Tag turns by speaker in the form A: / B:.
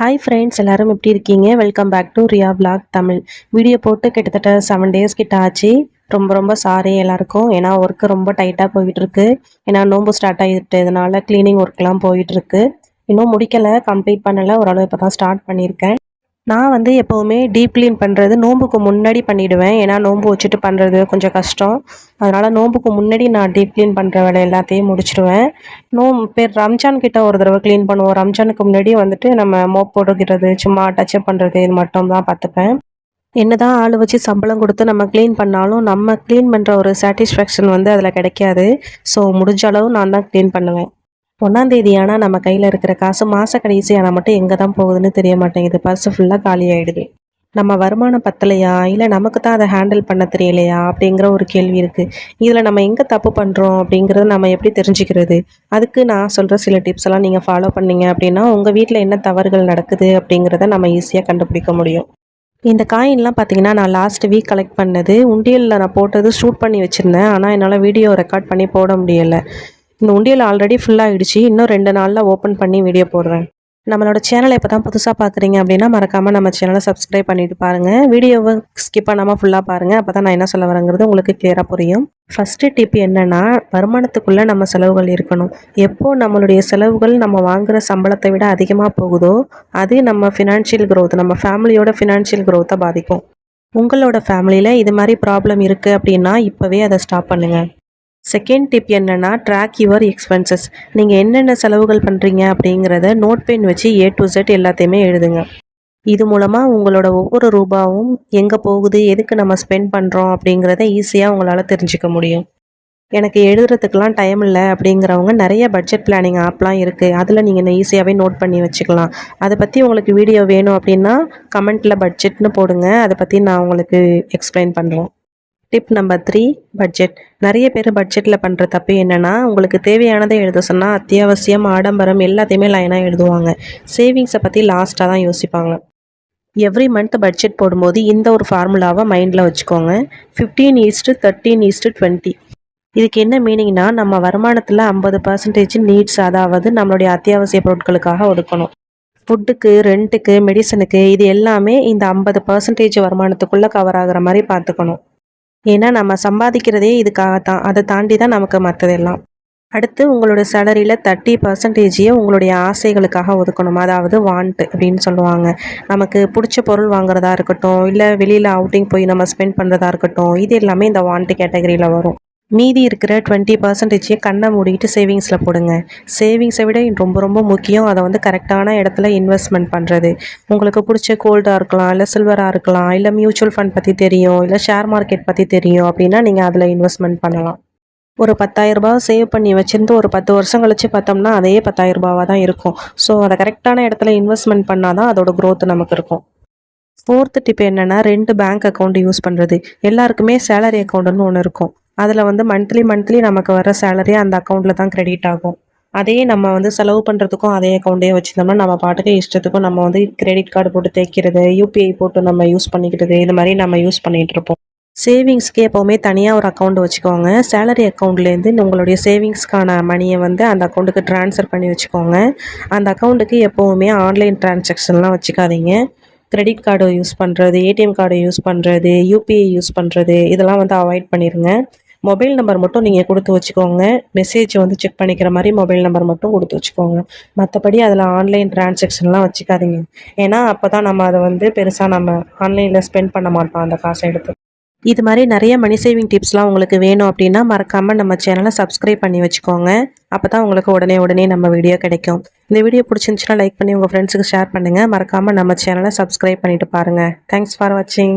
A: Hi friends எல்லாரும் எப்படி இருக்கீங்க? Welcome back to Riya blog Tamil. Video போட்டு கிட்டத்தட்ட செவன் டேஸ் கிட்ட ஆச்சு. ரொம்ப ரொம்ப சாரி எல்லாருக்கும். ஏன்னா ஒர்க்கு ரொம்ப டைட்டாக போயிட்டுருக்கு. ஏன்னா நோம்பு ஸ்டார்ட் ஆகிட்டதுனால க்ளீனிங் ஒர்க்லாம் போயிட்டுருக்கு. இன்னும் முடிக்கலை கம்ப்ளீட் பண்ணலை. ஓரளவு இப்போ தான் ஸ்டார்ட் பண்ணியிருக்கேன். நான் வந்து எப்போவுமே டீப் க்ளீன் பண்ணுறது நோம்புக்கு முன்னாடி பண்ணிவிடுவேன் ஏன்னா நோம்பு வச்சுட்டு பண்ணுறது கொஞ்சம் கஷ்டம். அதனால் நோம்புக்கு முன்னாடி நான் டீப் க்ளீன் பண்ணுற வேலை எல்லாத்தையும் முடிச்சிடுவேன் நோம் பேர் ரம்ஜான் கிட்ட ஒரு தடவை க்ளீன் பண்ணுவோம். ரம்ஜானுக்கு முன்னாடி வந்துட்டு நம்ம மோப் போட்டுக்கிறது சும்மா டச்சப் பண்ணுறது இது மட்டும் தான் பார்த்துப்பேன். என்னதான் ஆள் வச்சு சம்பளம் கொடுத்து நம்ம க்ளீன் பண்ணாலும் நம்ம க்ளீன் பண்ணுற ஒரு சாட்டிஸ்ஃபேக்ஷன் வந்து அதில் கிடைக்காது. ஸோ முடிஞ்ச அளவு நான் தான் க்ளீன் பண்ணுவேன். ஒன்றாந்தேதி ஆனால் நம்ம கையில் இருக்கிற காசு மாத கடைசி ஆனால் மட்டும் எங்கே தான் போகுதுன்னு தெரிய மாட்டேங்குது. பர்ஸ் ஃபுல்லாக காலி ஆகிடுது நம்ம வருமானம் பத்தலையா? இல்லை நமக்கு தான் அதை ஹேண்டில் பண்ண தெரியலையா? அப்படிங்கிற ஒரு கேள்வி இருக்குது இதில் நம்ம எங்கே தப்பு பண்ணுறோம் அப்படிங்கிறத நம்ம எப்படி தெரிஞ்சுக்கிறது? அதுக்கு நான் சொல்கிற சில டிப்ஸ் எல்லாம் நீங்கள் ஃபாலோ பண்ணீங்க அப்படின்னா உங்கள் வீட்டில் என்ன தவறுகள் நடக்குது அப்படிங்கிறத நம்ம ஈஸியாக கண்டுபிடிக்க முடியும். இந்த காயின்லாம் பார்த்தீங்கன்னா நான் லாஸ்ட் வீக் கலெக்ட் பண்ணது. உண்டியலில் நான் போட்டது ஷூட் பண்ணி வச்சுருந்தேன். ஆனால் என்னால் வீடியோ ரெக்கார்ட் பண்ணி போட முடியலை. இந்த உண்டியல் ஆல்ரெடி ஃபுல்லாகிடுச்சு இன்னும் ரெண்டு நாளில் ஓப்பன் பண்ணி வீடியோ போடுறேன். நம்மளோட சேனலை இப்போ தான் புதுசாக பார்க்குறீங்க அப்படின்னா மறக்காமல் நம்ம சேனலை சப்ஸ்கிரைப் பண்ணிட்டு பாருங்கள் வீடியோவை ஸ்கிப் பண்ணாமல் ஃபுல்லாக பாருங்கள் அப்போ தான் நான் என்ன சொல்ல வரேங்கிறது உங்களுக்கு கிளியராக புரியும். ஃபஸ்ட்டு டிப் என்னென்னா வருமானத்துக்குள்ளே நம்ம செலவுகள் இருக்கணும். எப்போ நம்மளுடைய செலவுகள் நம்ம வாங்குகிற சம்பளத்தை விட அதிகமாக போகுதோ அது நம்ம ஃபினான்ஷியல் க்ரோத் நம்ம ஃபேமிலியோட ஃபினான்ஷியல் க்ரோத்தை பாதிக்கும். உங்களோட ஃபேமிலியில் இது மாதிரி ப்ராப்ளம் இருக்குது அப்படின்னா இப்போவே அதை ஸ்டாப் பண்ணுங்கள் செகண்ட் டிப் என்னென்னா ட்ராக் யுவர் எக்ஸ்பென்சஸ் நீங்கள் என்னென்ன செலவுகள் பண்ணுறீங்க அப்படிங்கிறத நோட் பென் வச்சு ஏ டு செட் எல்லாத்தையுமே எழுதுங்க. இது மூலமாக உங்களோட ஒவ்வொரு ரூபாவும் எங்கே போகுது எதுக்கு நம்ம ஸ்பெண்ட் பண்ணுறோம் அப்படிங்கிறத ஈஸியாக உங்களால் தெரிஞ்சுக்க முடியும். எனக்கு எழுதுறதுக்கெலாம் டைம் இல்லை அப்படிங்கிறவங்க நிறைய பட்ஜெட் பிளானிங் ஆப்லாம் இருக்குது அதில் நீங்கள் ஈஸியாகவே நோட் பண்ணி வச்சுக்கலாம். அதை பற்றி உங்களுக்கு வீடியோ வேணும் அப்படின்னா கமெண்ட்டில் பட்ஜெட்னு போடுங்க. அதை பற்றி நான் உங்களுக்கு எக்ஸ்பிளைன் பண்ணுறேன் டிப் நம்பர் த்ரீ பட்ஜெட் நிறைய பேர் பட்ஜெட்டில் பண்ணுற தப்பு என்னென்னா உங்களுக்கு தேவையானதை எழுத சொன்னால் அத்தியாவசியம் ஆடம்பரம் எல்லாத்தையுமே லைனாக எழுதுவாங்க. சேவிங்ஸை பற்றி லாஸ்ட்டாக தான் யோசிப்பாங்க. எவ்ரி மந்த் பட்ஜெட் போடும்போது இந்த ஒரு ஃபார்முலாவை மைண்டில் வச்சுக்கோங்க. Fifteen is to thirteen is to twenty இதுக்கு என்ன மீனிங்னா நம்ம வருமானத்தில் ஐம்பது பர்சன்டேஜ் நீட்ஸ் அதாவது நம்மளுடைய அத்தியாவசிய பொருட்களுக்காக ஒதுக்கணும். ஃபுட்டுக்கு ரெண்ட்டுக்கு மெடிசனுக்கு இது எல்லாமே இந்த ஐம்பது பர்சன்டேஜ் வருமானத்துக்குள்ளே கவர் ஆகிற மாதிரி பார்த்துக்கணும். ஏன்னா நம்ம சம்பாதிக்கிறதே இதுக்காக தான் அதை தாண்டி தான் நமக்கு மற்றதெல்லாம் அடுத்து உங்களோட சேலரியில் தேர்ட்டி பர்சன்டேஜையே உங்களுடைய ஆசைகளுக்காக ஒதுக்கணும். அதாவது வாண்ட் அப்படின்னு சொல்லுவாங்க. நமக்கு பிடிச்ச பொருள் வாங்குறதா இருக்கட்டும் இல்லை வெளியில் அவுட்டிங் போய் நம்ம ஸ்பெண்ட் பண்ணுறதா இருக்கட்டும் இது எல்லாமே இந்த வாண்ட் கேட்டகரியில் வரும். மீதி இருக்கிற டுவெண்ட்டி பர்சன்டேஜையே கண்ணை மூடிக்கிட்டு சேவிங்ஸில் போடுங்க. சேவிங்ஸை விட ரொம்ப ரொம்ப முக்கியம். அதை வந்து கரெக்டான இடத்துல இன்வெஸ்ட்மெண்ட் பண்ணுறது உங்களுக்கு பிடிச்ச கோல்டாக இருக்கலாம் இல்லை சில்வராக இருக்கலாம் இல்லை மியூச்சுவல் ஃபண்ட் பற்றி தெரியும் இல்லை ஷேர் மார்க்கெட் பற்றி தெரியும் அப்படின்னா நீங்கள் அதில் இன்வெஸ்ட்மெண்ட் பண்ணலாம். ஒரு பத்தாயிரரூபா சேவ் பண்ணி வச்சுருந்து ஒரு பத்து வருஷம் கழிச்சு பார்த்தோம்னா அதே பத்தாயிரரூபாவாக தான் இருக்கும். ஸோ அதை கரெக்டான இடத்துல இன்வெஸ்ட்மெண்ட் பண்ணால் தான் அதோட க்ரோத் நமக்கு இருக்கும். ஃபோர்த்து டிப் என்னென்னா ரெண்டு பேங்க் அக்கௌண்ட் யூஸ் பண்ணுறது எல்லாருக்குமே சேலரி அக்கௌண்ட்டுன்னு ஒன்று இருக்கும். அதில் வந்து மந்த்லி மந்த்லி நமக்கு வர சேலரி அந்த அக்கௌண்ட்டில் தான் கிரெடிட் ஆகும். அதே நம்ம வந்து செலவு பண்ணுறதுக்கும் அதே அக்கௌண்ட்டே வச்சுருந்தோம்னா நம்ம பாட்டுக்கு இஷ்டத்துக்கும் நம்ம வந்து கிரெடிட் கார்டு போட்டு தேய்க்கிறது யூபிஐ போட்டு நம்ம யூஸ் பண்ணிக்கிறது இது மாதிரி நம்ம யூஸ் பண்ணிகிட்டு இருப்போம். சேவிங்ஸ்க்கு எப்போவுமே தனியாக ஒரு அக்கௌண்ட் வச்சுக்கோங்க. சேலரி அக்கௌண்ட்லேருந்து உங்களுடைய சேவிங்ஸ்க்கான மணியை வந்து அந்த அக்கௌண்ட்டுக்கு ட்ரான்ஸ்ஃபர் பண்ணி வச்சுக்கோங்க. அந்த அக்கௌண்ட்டுக்கு எப்போவுமே ஆன்லைன் ட்ரான்சாக்ஷன்லாம் வச்சுக்காதீங்க. கிரெடிட் கார்டு யூஸ் பண்ணுறது ஏடிஎம் கார்டு யூஸ் பண்ணுறது யூபிஐ யூஸ் பண்ணுறது இதெல்லாம் வந்து அவாய்ட் பண்ணிடுங்க மொபைல் நம்பர் மட்டும் நீங்கள் கொடுத்து வச்சுக்கோங்க. மெசேஜ் வந்து செக் பண்ணிக்கிற மாதிரி மொபைல் நம்பர் மட்டும் கொடுத்து வச்சுக்கோங்க. மற்றபடி அதில் ஆன்லைன் டிரான்சாக்ஷன்லாம் வச்சுக்காதீங்க. ஏன்னா அப்போ தான் நம்ம அதை வந்து பெருசாக நம்ம ஆன்லைனில் ஸ்பெண்ட் பண்ண மாட்டோம் அந்த காசை எடுத்து. இது மாதிரி நிறைய மணி சேவிங் டிப்ஸ்லாம் உங்களுக்கு வேணும் அப்படின்னா மறக்காமல் நம்ம சேனலை சப்ஸ்கிரைப் பண்ணி வச்சுக்கோங்க. அப்போ தான் உங்களுக்கு உடனே உடனே நம்ம வீடியோ கிடைக்கும். இந்த வீடியோ பிடிச்சிருந்துச்சுன்னா லைக் பண்ணி உங்கள் ஃப்ரெண்ட்ஸுக்கு ஷேர் பண்ணுங்கள் மறக்காமல் நம்ம சேனலை சப்ஸ்கிரைப் பண்ணிவிட்டு பாருங்கள் தேங்க்ஸ் ஃபார் வாட்சிங்